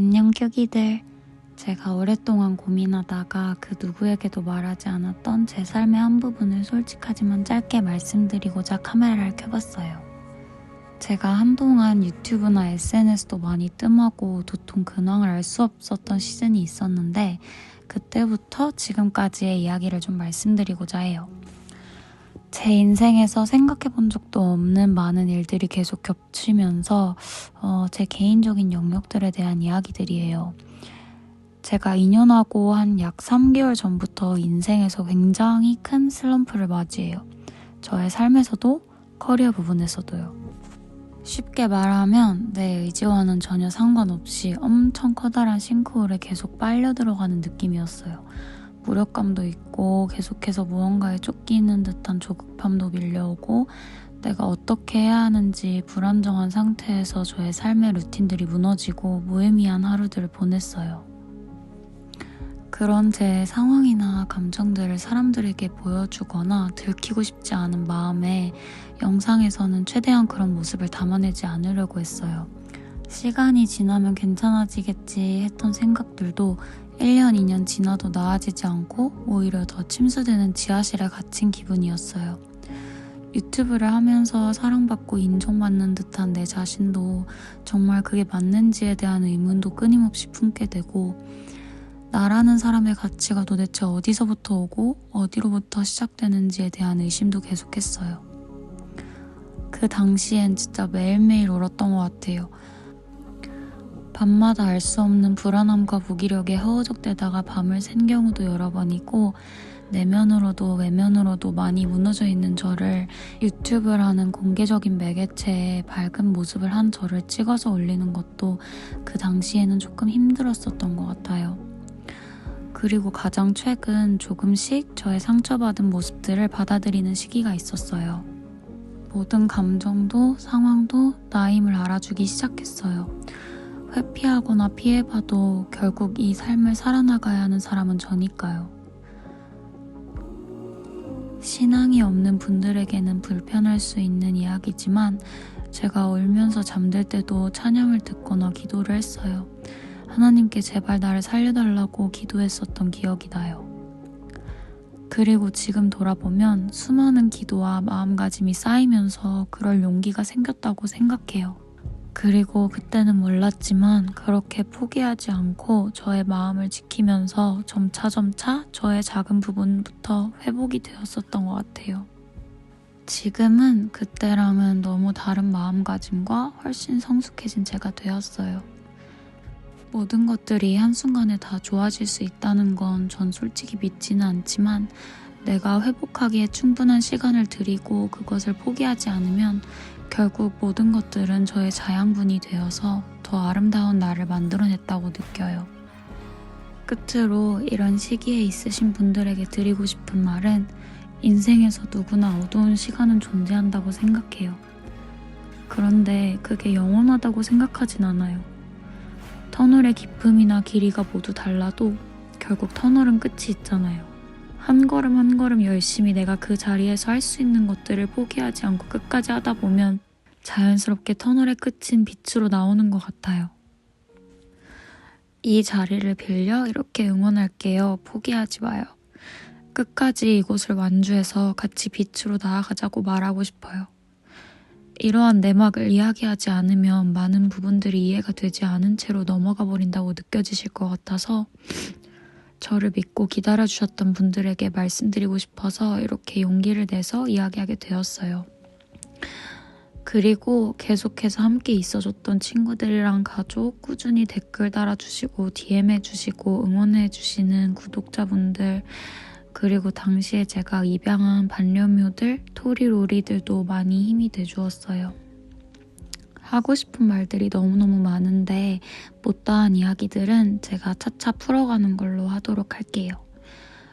안녕 큐기들. 제가 오랫동안 고민하다가 그 누구에게도 말하지 않았던 제 삶의 한 부분을 솔직하지만 짧게 말씀드리고자 카메라를 켜봤어요. 제가 한동안 유튜브나 SNS도 많이 뜸하고 도통 근황을 알 수 없었던 시즌이 있었는데 그때부터 지금까지의 이야기를 좀 말씀드리고자 해요. 제 인생에서 생각해 본 적도 없는 많은 일들이 계속 겹치면서 어, 제 개인적인 영역들에 대한 이야기들이에요. 제가 2년하고 한 약 3개월 전부터 인생에서 굉장히 큰 슬럼프를 맞이해요. 저의 삶에서도 커리어 부분에서도요. 쉽게 말하면 내 의지와는 전혀 상관없이 엄청 커다란 싱크홀에 계속 빨려 들어가는 느낌이었어요. 무력감도 있고 계속해서 무언가에 쫓기는 듯한 조급함도 밀려오고 내가 어떻게 해야 하는지 불안정한 상태에서 저의 삶의 루틴들이 무너지고 무의미한 하루들을 보냈어요. 그런 제 상황이나 감정들을 사람들에게 보여주거나 들키고 싶지 않은 마음에 영상에서는 최대한 그런 모습을 담아내지 않으려고 했어요. 시간이 지나면 괜찮아지겠지 했던 생각들도 1년, 2년 지나도 나아지지 않고 오히려 더 침수되는 지하실에 갇힌 기분이었어요. 유튜브를 하면서 사랑받고 인정받는 듯한 내 자신도 정말 그게 맞는지에 대한 의문도 끊임없이 품게 되고 나라는 사람의 가치가 도대체 어디서부터 오고 어디로부터 시작되는지에 대한 의심도 계속했어요. 그 당시엔 진짜 매일매일 울었던 것 같아요. 밤마다 알 수 없는 불안함과 무기력에 허우적대다가 밤을 샌 경우도 여러 번이고 내면으로도 외면으로도 많이 무너져 있는 저를 유튜브라는 공개적인 매개체에 밝은 모습을 한 저를 찍어서 올리는 것도 그 당시에는 조금 힘들었었던 것 같아요. 그리고 가장 최근 조금씩 저의 상처받은 모습들을 받아들이는 시기가 있었어요. 모든 감정도 상황도 나임을 알아주기 시작했어요. 회피하거나 피해봐도 결국 이 삶을 살아나가야 하는 사람은 저니까요. 신앙이 없는 분들에게는 불편할 수 있는 이야기지만 제가 울면서 잠들 때도 찬양을 듣거나 기도를 했어요. 하나님께 제발 나를 살려달라고 기도했었던 기억이 나요. 그리고 지금 돌아보면 수많은 기도와 마음가짐이 쌓이면서 그럴 용기가 생겼다고 생각해요. 그리고 그때는 몰랐지만 그렇게 포기하지 않고 저의 마음을 지키면서 점차점차 저의 작은 부분부터 회복이 되었었던 것 같아요. 지금은 그때랑은 너무 다른 마음가짐과 훨씬 성숙해진 제가 되었어요. 모든 것들이 한순간에 다 좋아질 수 있다는 건 전 솔직히 믿지는 않지만 내가 회복하기에 충분한 시간을 들이고 그것을 포기하지 않으면 결국 모든 것들은 저의 자양분이 되어서 더 아름다운 나를 만들어냈다고 느껴요. 끝으로 이런 시기에 있으신 분들에게 드리고 싶은 말은 인생에서 누구나 어두운 시간은 존재한다고 생각해요. 그런데 그게 영원하다고 생각하진 않아요. 터널의 깊음이나 길이가 모두 달라도 결국 터널은 끝이 있잖아요. 한 걸음 한 걸음 열심히 내가 그 자리에서 할 수 있는 것들을 포기하지 않고 끝까지 하다 보면 자연스럽게 터널의 끝인 빛으로 나오는 것 같아요. 이 자리를 빌려 이렇게 응원할게요. 포기하지 마요. 끝까지 이곳을 완주해서 같이 빛으로 나아가자고 말하고 싶어요. 이러한 내막을 이야기하지 않으면 많은 부분들이 이해가 되지 않은 채로 넘어가 버린다고 느껴지실 것 같아서 저를 믿고 기다려주셨던 분들에게 말씀드리고 싶어서 이렇게 용기를 내서 이야기하게 되었어요. 그리고 계속해서 함께 있어줬던 친구들이랑 가족, 꾸준히 댓글 달아주시고, DM해주시고, 응원해주시는 구독자분들, 그리고 당시에 제가 입양한 반려묘들, 토리로리들도 많이 힘이 돼주었어요. 하고 싶은 말들이 너무너무 많은데 못다한 이야기들은 제가 차차 풀어가는 걸로 하도록 할게요.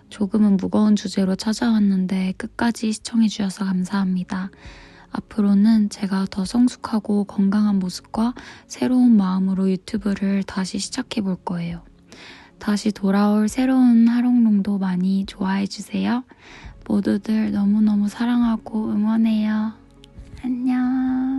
조금은 무거운 주제로 찾아왔는데 끝까지 시청해주셔서 감사합니다. 앞으로는 제가 더 성숙하고 건강한 모습과 새로운 마음으로 유튜브를 다시 시작해 볼 거예요. 다시 돌아올 새로운 하롱롱도 많이 좋아해 주세요. 모두들 너무너무 사랑하고 응원해요. 안녕.